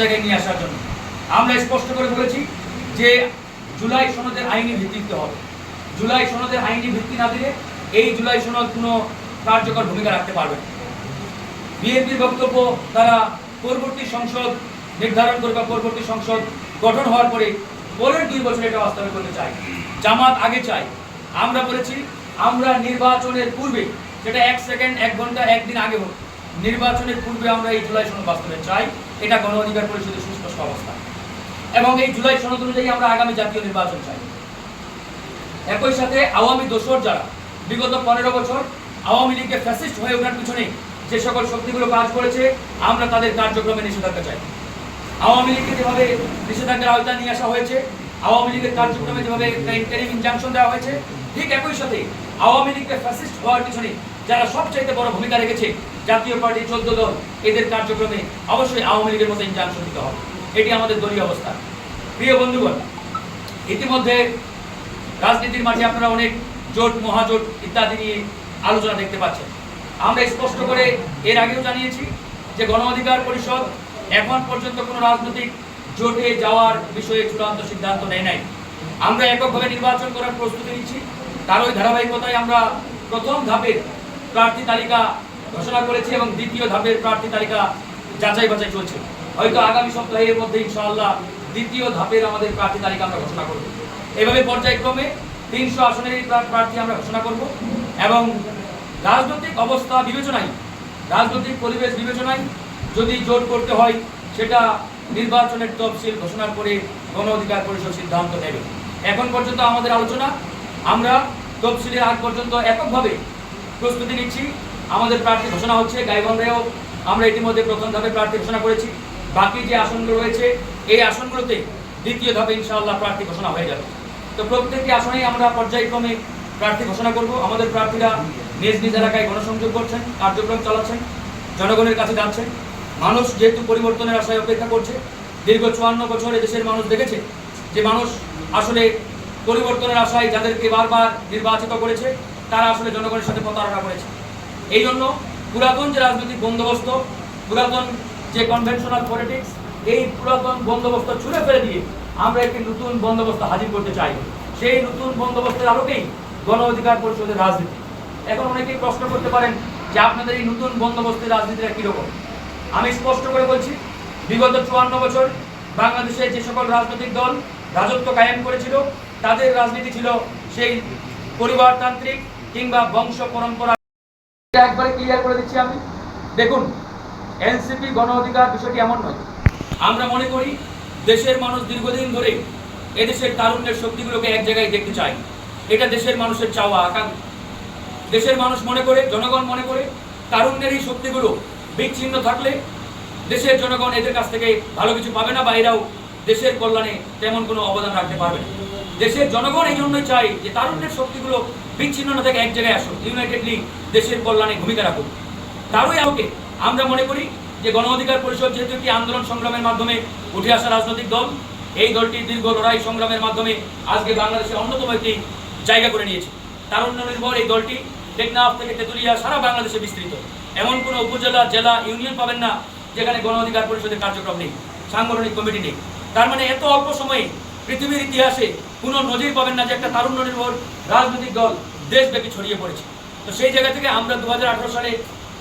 জায়গায় নিয়ে আসার জন্য। আমরা স্পষ্ট করে বলেছি যে জুলাই সনদের আইনি ভিত্তিতে হবে। জুলাই সনদের আইনি ভিত্তি না দিলে এই জুলাই সনদ কোনো কার্যকর ভূমিকা রাখতে পারবে না। বিএনপির বক্তব্য, তারা পরবর্তী সংসদ নির্ধারণ করবে বা পরবর্তী সংসদ গঠন হওয়ার পরে পরের দুই বছর এটা বাস্তবায়ন করতে চাই জামাত আগে চাই আমরা বলেছি, আমরা নির্বাচনের পূর্বে, সেটা এক সেকেন্ড, এক ঘণ্টা, একদিন আগে হোক, নির্বাচনের পূর্বে আমরা এই জুলাই সনদ বাস্তবায়ন চাই। এটা গণ অধিকার পরিষদের সুস্পষ্ট অবস্থা। এবং এই জুলাই সনদ অনুযায়ী আমরা আগামী জাতীয় নির্বাচন চাই। একই সাথে আওয়ামী দোসর যারা বিগত পনেরো বছর আওয়ামী লীগকে ফ্যাসিস্ট হয়ে ওঠার পিছনে যে সকল শক্তিগুলো কাজ করেছে, আমরা তাদের কার্যক্রমে নিষেধাজ্ঞা চাই। আওয়ামী লীগকে যেভাবে নিষেধাজ্ঞার আওতায় নিয়ে আসা হয়েছে, আওয়ামী লীগের কার্যক্রমে যেভাবে ইন্টারিম ইনজাংশন দেওয়া হয়েছে, ঠিক একই সাথে আওয়ামী লীগকে ফ্যাসিস্ট হওয়ার পিছনে যারা সবচাইতে বড় ভূমিকা রেখেছে জাতীয় পার্টির চোদ্দ দল এদের কার্যক্রমে অবশ্যই আওয়ামী লীগের মতো ইনজাংশন দিতে হবে। এটি আমাদের দলীয় অবস্থা। প্রিয় বন্ধুগণ, ইতিমধ্যে রাজনীতির মাঠে আপনারা অনেক জোট, মহাজোট ইত্যাদি নিয়ে আলোচনা দেখতে পাচ্ছেন। আমরা স্পষ্ট করে এর আগেও জানিয়েছি যে গণ অধিকার পরিষদ এখন পর্যন্ত কোনো রাজনৈতিক জোটে যাওয়ার বিষয়ে চূড়ান্ত সিদ্ধান্ত নেয় নাই। আমরা এককভাবে নির্বাচন করার প্রস্তুতি নিচ্ছি। তার ওই ধারাবাহিকতায় আমরা প্রথম ধাপের প্রার্থী তালিকা ঘোষণা করেছি এবং দ্বিতীয় ধাপের প্রার্থী তালিকা যাচাই বাছাই চলছে। হয়তো আগামী সপ্তাহের মধ্যে ইনশাআল্লাহ দ্বিতীয় ধাপের আমাদের প্রার্থী তালিকা আমরা ঘোষণা করব। এভাবে পর্যায়ক্রমে তিনশো আসনের প্রার্থী আমরা ঘোষণা করব এবং রাজনৈতিক অবস্থা বিবেচনায়, রাজনৈতিক পরিবেশ বিবেচনায় যদি জোট করতে হয়, সেটা নির্বাচনের তফসিল ঘোষণার পরে গণ অধিকার পরিষদ সিদ্ধান্ত নেবে। এখন পর্যন্ত আমাদের আলোচনা, আমরা তফসিলের আগ পর্যন্ত এককভাবে প্রস্তুতি নিচ্ছি। আমাদের প্রার্থী ঘোষণা হচ্ছে, গাইবান্ধায়ও আমরা ইতিমধ্যে প্রথম ধাপে প্রার্থী ঘোষণা করেছি। বাকি যে আসনগুলো রয়েছে, এই আসনগুলোতে দ্বিতীয় ধাপে ইনশাআল্লাহ প্রার্থী ঘোষণা হয়ে যাবে। তো প্রত্যেকটি আসনেই আমরা পর্যায়ক্রমে প্রার্থী ঘোষণা করব। আমাদের প্রার্থীরা নিজ নিজ এলাকায় গণসংযোগ করছেন, কার্যক্রম চালাচ্ছেন, জনগণের কাছে যাচ্ছেন। মানুষ যেহেতু পরিবর্তনের আশায় অপেক্ষা করছে, দীর্ঘ চুয়ান্ন বছর দেশের মানুষ দেখেছে যে মানুষ আসলে পরিবর্তনের আশায় যাদেরকে বারবার নির্বাচিত করেছে, তারা আসলে জনগণের সাথে প্রতারণা করেছে। এই জন্য পুরাতন যে রাজনৈতিক বন্দোবস্ত, পুরাতন যে কনভেনশনাল পলিটিক্স এই পুরাতন বন্দোবস্ত ছুঁড়ে ফেলে দিয়ে আমরা একটি নতুন বন্দোবস্ত হাজির করতে চাই। সেই নতুন বন্দোবস্তের আলোকেই গণ অধিকার পরিষদের রাজনীতি। এখন অনেকেই প্রশ্ন করতে পারেন যে আপনাদের এই নতুন বন্দোবস্তের রাজনীতিটা কীরকম? আমি স্পষ্ট করে বলছি, বিগত চুয়ান্ন বছর বাংলাদেশে যে সকল রাজনৈতিক দল রাজত্ব কায়েম করেছিল, তাদের রাজনীতি ছিল সেই পরিবারতান্ত্রিক কিংবা বংশ পরম্পরা এটা একবারে ক্লিয়ার করে দিচ্ছি আমি। দেখুন এনসিপি গণ অধিকার বিষয়টি এমন নয়। আমরা মনে করি, দেশের মানুষ দীর্ঘদিন ধরে এদেশের তারুণ্যের শক্তিগুলোকে এক জায়গায় দেখতে চায়। এটা দেশের মানুষের চাওয়া, আকাঙ্ক্ষা। দেশের মানুষ মনে করে, জনগণ মনে করে, তারুণ্যের এই শক্তিগুলো বিচ্ছিন্ন থাকলে দেশের জনগণ এদের কাছ থেকে ভালো কিছু পাবে না বা এরাও দেশের কল্যাণে তেমন কোনো অবদান রাখতে পারবে না। দেশের জনগণ এই জন্যই চাই যে তারুণ্যের শক্তিগুলো বিচ্ছিন্ন না থেকে এক জায়গায় আসুক। ইউনাইটেডলি দেশের কল্যাণে ভূমিকা রাখুক। তারই আলোকে আমরা মনে করি যে গণ অধিকার পরিষদ যেহেতু একটি আন্দোলন সংগ্রামের মাধ্যমে উঠে আসা রাজনৈতিক দল, এই দলটি দীর্ঘ লড়াই সংগ্রামের মাধ্যমে আজকে বাংলাদেশের অন্যতম একটি জায়গা করে নিয়েছে। তারুণ্য নির্ভর এই দলটি টেকনাফ থেকে তেতুলিয়া সারা বাংলাদেশে বিস্তৃত। এমন কোনো উপজেলা, জেলা, ইউনিয়ন পাবেন না যেখানে গণ অধিকার পরিষদের কার্যক্রম নেই, সাংগঠনিক কমিটি নেই। তার মানে এত অল্প সময়ে পৃথিবীর ইতিহাসে কোনো নজির পাবেন না যে একটা তারুণ্য নির্ভর রাজনৈতিক দল দেশব্যাপী ছড়িয়ে পড়েছে। তো সেই জায়গা থেকে আমরা দু হাজার আঠেরো সালে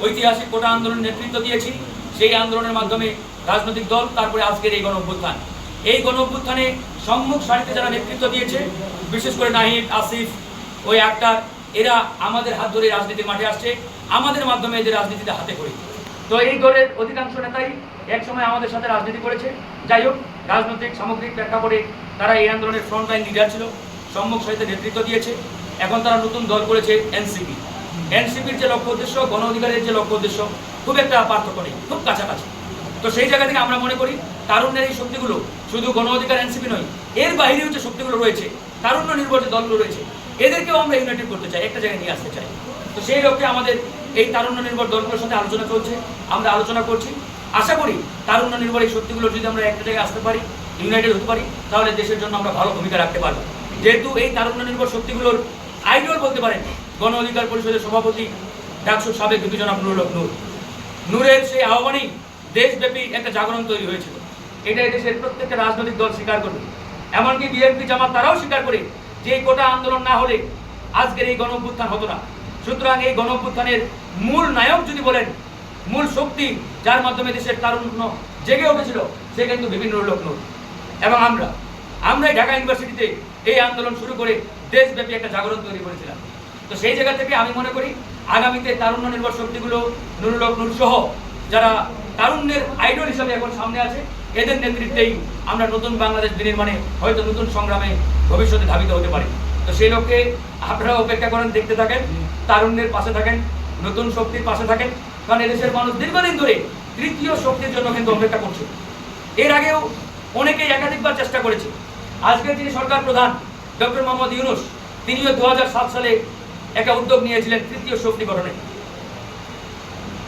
ঐতিহাসিক কোটা আন্দোলনের নেতৃত্ব দিয়েছি। সেই আন্দোলনের মাধ্যমে রাজনৈতিক দল, তারপরে আজকের এই গণ অভ্যুত্থান এই গণ অভ্যুত্থানে সম্মুখ সারিতে যারা নেতৃত্ব দিয়েছে, বিশেষ করে নাহিদ, আসিফ, ওই আক্তার, এরা আমাদের হাত ধরে রাজনীতির মাঠে আসছে। আমাদের মাধ্যমে এদের রাজনীতিতে হাতে করে। তো এই দলের অধিকাংশ নেতাই এক সময় আমাদের সাথে রাজনীতি করেছে। যাই হোক, রাজনৈতিক, সামগ্রিক প্রেক্ষাপটে তারা এই আন্দোলনের ফ্রন্ট লাইন লিডার ছিল, সম্মুখ সারিতে নেতৃত্ব দিয়েছে। এখন তারা নতুন দল করেছে এনসিপি। এনসিপির যে লক্ষ্য উদ্দেশ্য, গণ অধিকারের যে লক্ষ্য উদ্দেশ্য, খুব একটা পার্থক্য নেই, খুব কাছাকাছি। তো সেই জায়গা থেকে আমরা মনে করি, তারুণ্যের এই শক্তিগুলো শুধু গণ অধিকার এনসিপি নয়, এর বাইরেও যে শক্তিগুলো রয়েছে, তারুণ্য নির্ভর যে দলগুলো রয়েছে, এদেরকেও আমরা ইউনাইটেড করতে চাই, একটা জায়গায় নিয়ে আসতে চাই। তো সেই লক্ষ্যে আমাদের এই তারুণ্য নির্ভর দলগুলোর সাথে আলোচনা চলছে, আমরা আলোচনা করছি। আশা করি তারুণ্য নির্ভর এই শক্তিগুলো যদি আমরা একটা জায়গায় আসতে পারি ইউনাইটেড হতে পারি, তাহলে দেশের জন্য আমরা ভালো ভূমিকা রাখতে পারব। যেহেতু এই তারুণ্য নির্ভর শক্তিগুলোর আইডিয়াল বলতে পারেন, গণ অধিকার পরিষদের সভাপতি ডাকসুর সাবেক বিপি জনাব নুরুল হক নূর। নূরের সেই আহ্বানেই দেশব্যাপী একটা জাগরণ তৈরি হয়েছিল। এটা এদেশের প্রত্যেকটা রাজনৈতিক দল স্বীকার করবে। এমনকি বিএনপি জামাত তারাও স্বীকার করে যে এই কোটা আন্দোলন না হলে আজকের এই গণ হতো না। সুতরাং এই গণ মূল নায়ক যদি বলেন, মূল শক্তি যার মাধ্যমে দেশের তারুণ্য জেগে উঠেছিল, সে কিন্তু বিভিন্ন লোক নয়। এবং আমরা, আমরাই ঢাকা ইউনিভার্সিটিতে এই আন্দোলন শুরু করে দেশব্যাপী একটা জাগরণ তৈরি করেছিলাম। তো সেই জায়গা থেকে আমি মনে করি, আগামীতে তারুণ্য নির্ভর শক্তিগুলো নুরুল হক নূর সহ যারা তারুণ্যের আইডল হিসাবে এখন সামনে আছে, এদের নেতৃত্বেই আমরা নতুন বাংলাদেশ বিনির্মাণে হয়তো নতুন সংগ্রামে ভবিষ্যতে ধাবিত হতে পারি। তো সেই লক্ষ্যে আপনারা অপেক্ষা করেন, দেখতে থাকেন, তারুণ্যের পাশে থাকেন, নতুন শক্তির পাশে থাকেন, কারণ এদেশের মানুষ দীর্ঘদিন ধরে তৃতীয় শক্তির জন্য কিন্তু অপেক্ষা করছে। এর আগেও অনেকেই একাধিকবার চেষ্টা করেছে আজকে যিনি সরকার প্রধান, ডক্টর মোহাম্মদ ইউনুস, তিনিও দু হাজার সাত সালে একটা উদ্যোগ নিয়েছিলেন তৃতীয় শক্তি গঠনে।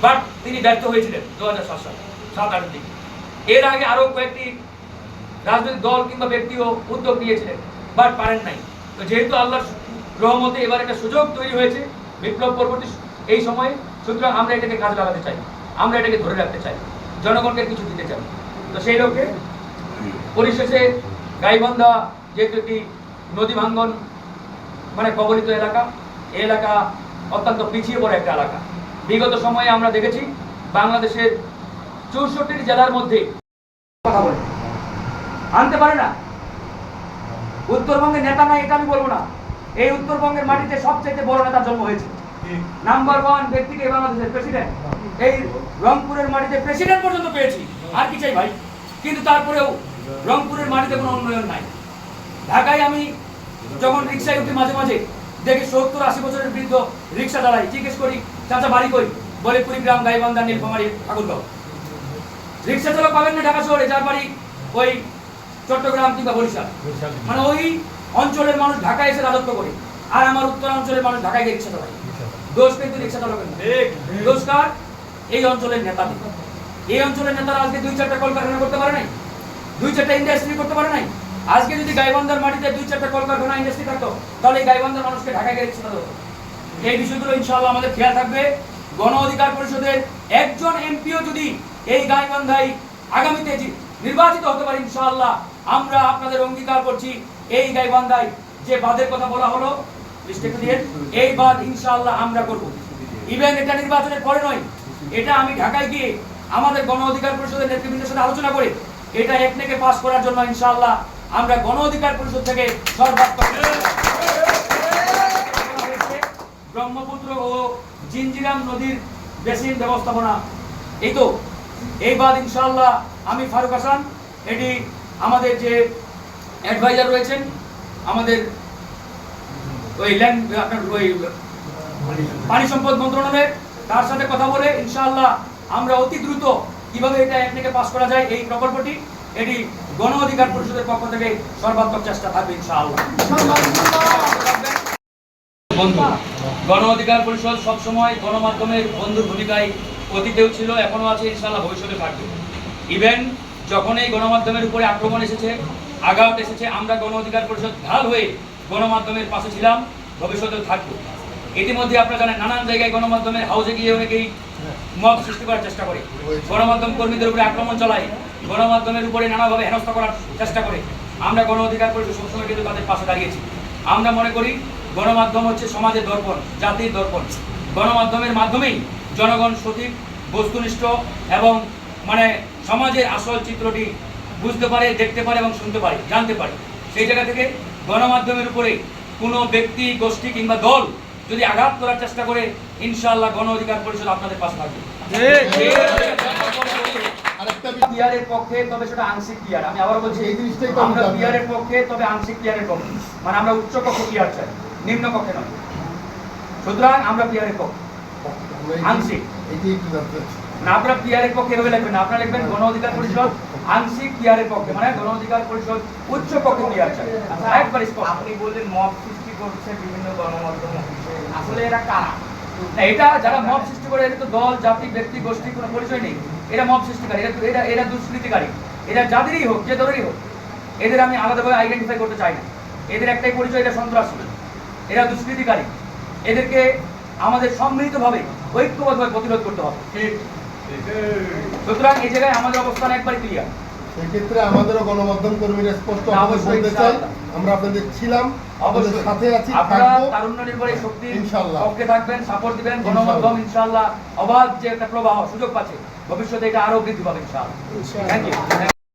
বাট তিনি ব্যর্থ হয়েছিলেন দু সাত সালে, সাত আটের দিকে। এর আগে আরও কয়েকটি রাজনৈতিক দল কিংবা ব্যক্তিও উদ্যোগ নিয়েছিলেন, বাট পারেন নাই। তো যেহেতু আল্লাহর রহমতে এবার একটা সুযোগ তৈরি হয়েছে বিপ্লব পরবর্তী এই সময়ে, সুতরাং আমরা এটাকে কাজে লাগাতে চাই, আমরা এটাকে ধরে রাখতে চাই, জনগণকে কিছু দিতে চাই। তো সেই লক্ষ্যে পরিশেষে গাইবান্ধা যেহেতু একটি নদী ভাঙ্গন মানে কবলিত এলাকা, এই এলাকা অত্যন্ত পিছিয়ে পড়া একটা এলাকা। বিগত সময়ে আমরা দেখেছি বাংলাদেশের চৌষট্টি জেলার মধ্যে কথা বলে। আনতে পারে না। উত্তরবঙ্গের নেতা নাই, এটা আমি বলব না। এই উত্তরবঙ্গের মাটিতে সবচেয়ে বড় নেতা জন্ম হয়েছে। নাম্বার ওয়ান ব্যক্তিকে বাংলাদেশের প্রেসিডেন্ট এই রংপুরের মাটিতে প্রেসিডেন্ট পর্যন্ত পেয়েছি। আর কি চাই ভাই। কিন্তু তারপরেও রংপুরের মাটিতে কোনো উন্নয়ন নাই। ঢাকায় আমি যখন রিক্সায় উঠি মাঝে মাঝে দেখি সত্তর আশি বছরের বৃদ্ধ রিক্সা দাঁড়াই জিজ্ঞেস করি চাচা বাড়ি কই? বলে কুড়িগ্রাম গাইবান্ধা নীলফামারী ঠাকুরগাঁও রিক্সা চালক পাবেন না ঢাকা শহরে যার বাড়ি ওই চট্টগ্রাম কিংবা বরিশাল। মানে ওই অঞ্চলের মানুষ ঢাকায় এসে রাজত্ব করে আর আমার উত্তরাঞ্চলের মানুষ ঢাকায় গিয়ে রিক্সা চালায়। দোষ কিন্তু রিক্সা চালকের না। দোষ কার? এই অঞ্চলের নেতা এই অঞ্চলের নেতারা আজকে দুই চারটা কলকারখানা করতে পারে নাই? দুই চারটা ইন্ডাস্ট্রি করতে পারে নাই? আজকে যদি গাইবান্ধার মাটিতে দুই চারটা কলকারখানা ইন্ডাস্ট্রি থাকতো, তাহলে গাইবান্ধার মানুষকে গিয়ে রিক্সা হতো? এই বিষয়গুলো ইনশাআল্লাহ আমাদের খেয়াল থাকবে। গণ অধিকার পরিষদের একজন এমপিও যদি এই গাইবান্ধায় আগামীতে নির্বাচিত হতে পারে ইনশাআল্লাহ, আমরা আপনাদের অঙ্গীকার করছি এই গাইবান্ধায় যে বাঁধের কথা বলা হলো এই বাঁধ ইনশাআল্লাহ আমরা করব। ইভেন এটা নির্বাচনের পরে নয়, এটা আমি ঢাকায় গিয়ে আমাদের গণ অধিকার পরিষদের নেতৃবৃন্দের সাথে আলোচনা করে এটা একনেকে পাস করার জন্য ইনশাআল্লাহ আমরা গণ অধিকার পরিষদ থেকে সর্বাত্মক ব্রহ্মপুত্র ও জিঞ্জিরাম নদীর বেসিন ব্যবস্থাপনা। এই তো এই বাদ ইনশাআল্লাহ আমি ফারুক হাসান, এটি আমাদের যে অ্যাডভাইজার রয়েছেন, আমাদের ওই ল্যান্ড আপনার ওই পানি সম্পদ মন্ত্রণালয়ের, তার সাথে কথা বলে ইনশাআল্লাহ আমরা অতি দ্রুত কীভাবে এটা একদিকে পাস করা যায় এই প্রকল্পটি, এটি গণ অধিকার পরিষদের পক্ষ থেকে সর্বাত্মক চেষ্টা থাকবে, ইনশাআল্লাহ। গণ অধিকার পরিষদ সবসময় গণমাধ্যমের বন্ধুর ভূমিকায় অতীতেও ছিল এখনও আছে, ইনশাআল্লাহ ভবিষ্যতে থাকবে। ইভেন যখন এই গণমাধ্যমের উপরে আক্রমণ এসেছে আঘাত এসেছে, আমরা গণ অধিকার পরিষদ ঢাল হয়ে গণমাধ্যমের পাশে ছিলাম, ভবিষ্যতেও থাকব। ইতিমধ্যে আপনারা জানেন, নানান জায়গায় গণমাধ্যমের হাউজে গিয়ে অনেকেই মত সৃষ্টি করার চেষ্টা করে। গণমাধ্যম কর্মীদের উপরে আক্রমণ চালায়। গণমাধ্যমের উপরে নানাভাবে হেনস্থা করার চেষ্টা করে। আমরা গণ অধিকার পরিষদ সবসময় কিন্তু তাদের পাশে দাঁড়িয়েছি। আমরা মনে করি গণমাধ্যম হচ্ছে সমাজের দর্পণ, জাতির দর্পণ। গণমাধ্যমের মাধ্যমেই জনগণ সঠিক, বস্তুনিষ্ঠ এবং মানে সমাজের আসল চিত্রটি বুঝতে পারে, দেখতে পারে এবং শুনতে পারে, জানতে পারে। সেই জায়গা থেকে গণমাধ্যমের উপরে কোনো ব্যক্তি, গোষ্ঠী কিংবা দল যদি আঘাত করার চেষ্টা করে ইনশাআল্লাহ গণ অধিকার পরিষদ আপনাদের পাশে থাকবে। পিয়ারের পক্ষে তবে সেটা আংশিক পিয়ার আমি আবার বলছি এই জিনিসটাই তো আমরা পিয়ারের পক্ষে তবে আংশিক পিয়ারের পক্ষে। মানে আমরা উচ্চ কক্ষ পিয়ার চাই নিম্ন কক্ষে নয়। সুতরাং আমরা পিয়ারের পক্ষে। আংশিক। এইটাই একটু জানতে চাচ্ছি। না আপনারা পিয়ারের পক্ষে এভাবে লিখবেন আপনারা লিখবেন গণ অধিকার পরিষদ আংশিক পিয়ারের পক্ষে। মানে গণ অধিকার পরিষদ উচ্চ কক্ষে পিয়ার চাই। একবার আপনি বললেন মত সৃষ্টি করছে বিভিন্ন গণমাধ্যম আসলে এরা কারা? এটা যারা মব সৃষ্টি করে, এরা তো দল, জাতি, ব্যক্তি, গোষ্ঠী, কোনো পরিচয় নেই। এরা মব সৃষ্টিকারী, এরা এরা দুষ্কৃতিকারী। এরা যাদেরই হোক, যে হোক, এদের আমি আলাদাভাবে আইডেন্টিফাই করতে চাই না। এদের একটাই পরিচয়, এরা সন্ত্রাসী। এরা দুষ্কৃতিকারী। এদেরকে আমাদের সম্মিলিতভাবে ঐক্যবদ্ধভাবে প্রতিরোধ করতে হবে। সুতরাং এই জায়গায় আমাদের অবস্থান একবার ক্লিয়ার সেক্ষেত্রে আমাদেরও গণমাধ্যম কর্মীরা স্পষ্ট বলতে চাই আমরা আপনাদের ছিলাম আপনাদের অবশ্যই। সাথে আছি আপনারা থাকব। তারুণ্য নির্ভরী শক্তি ইনশাআল্লাহ। পক্ষে থাকবেন সাপোর্ট দিবেন গণমাধ্যম ইনশাআল্লাহ অবাধ যে একটা প্রবাহ সুযোগ পাচ্ছে। ভবিষ্যতে এটা আরও বৃদ্ধি পাবে ইনশাআল্লাহ। Thank you